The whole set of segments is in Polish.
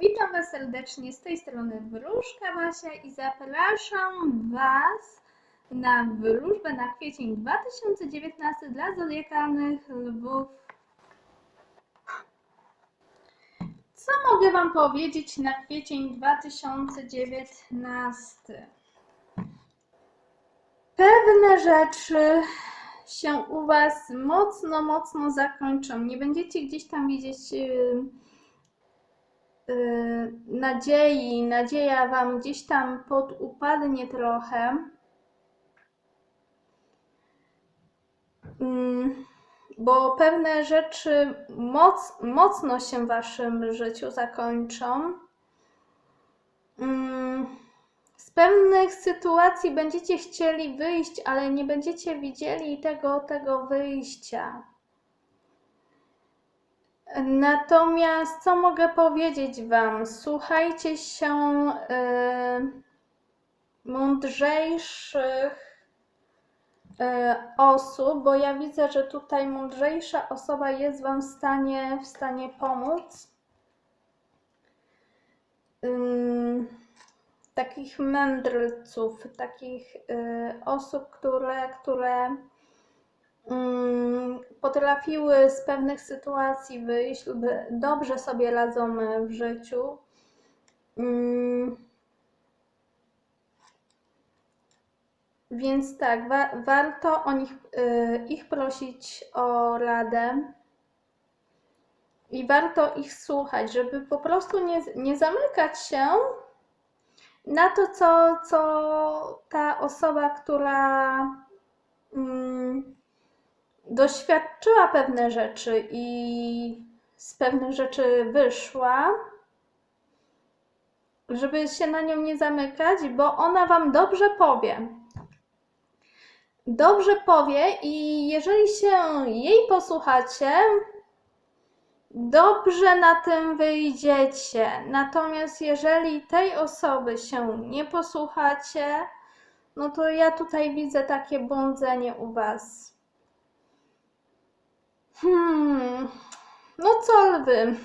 Witam Was serdecznie z tej strony Wróżka Basia i zapraszam Was na wróżbę na kwiecień 2019 dla zodiakalnych lwów. Co mogę Wam powiedzieć na kwiecień 2019? Pewne rzeczy się u Was mocno, mocno zakończą. Nie będziecie gdzieś tam widzieć yy, nadziei. Nadzieja Wam gdzieś tam podupadnie trochę. Mm, Bo pewne rzeczy moc, mocno się w Waszym życiu zakończą. Mm, Z pewnych sytuacji będziecie chcieli wyjść, ale nie będziecie widzieli tego, tego wyjścia. Natomiast co mogę powiedzieć Wam? Słuchajcie się y, mądrzejszych y, osób, bo ja widzę, że tutaj mądrzejsza osoba jest Wam w stanie, w stanie pomóc. Takich mędrców, takich y, osób, które, które potrafiły z pewnych sytuacji wyjść lub dobrze sobie radzą w życiu. Mm. Więc tak, wa- warto o nich, y, ich prosić o radę i warto ich słuchać, żeby po prostu nie, nie zamykać się na to, co, co ta osoba, która mm, doświadczyła pewne rzeczy i z pewnych rzeczy wyszła, żeby się na nią nie zamykać, bo ona wam dobrze powie. Dobrze powie i jeżeli się jej posłuchacie, dobrze na tym wyjdziecie. Natomiast jeżeli tej osoby się nie posłuchacie, no to ja tutaj widzę takie błądzenie u was. Hmm, no co lwy?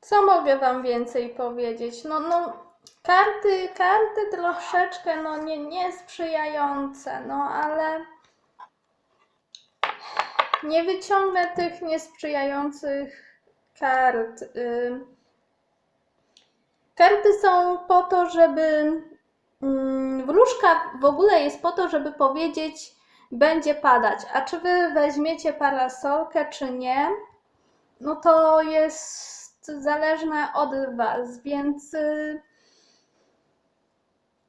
Co mogę wam więcej powiedzieć? No, no, karty, karty troszeczkę, no nie, niesprzyjające, no ale nie wyciągnę tych niesprzyjających kart. Ym. Karty są po to, żeby Mm, Wróżka w ogóle jest po to, żeby powiedzieć, będzie padać. A czy wy weźmiecie parasolkę, czy nie, no to jest zależne od was, więc y,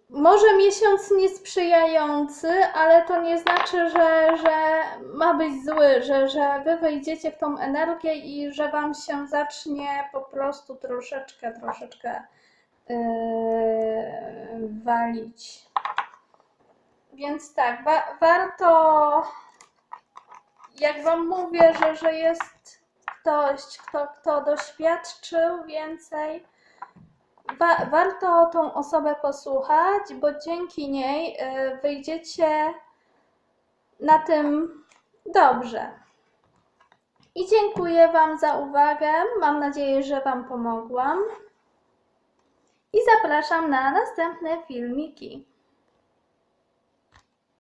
może miesiąc niesprzyjający, ale to nie znaczy, że, że ma być zły, że, że wy wejdziecie w tą energię i że wam się zacznie po prostu troszeczkę, troszeczkę walić. Więc tak, wa- warto, jak Wam mówię, że, że jest ktoś, kto, kto doświadczył więcej, wa- warto tą osobę posłuchać, bo dzięki niej yy, wyjdziecie na tym dobrze. I dziękuję Wam za uwagę. Mam nadzieję, że Wam pomogłam. I zapraszam na następne filmiki.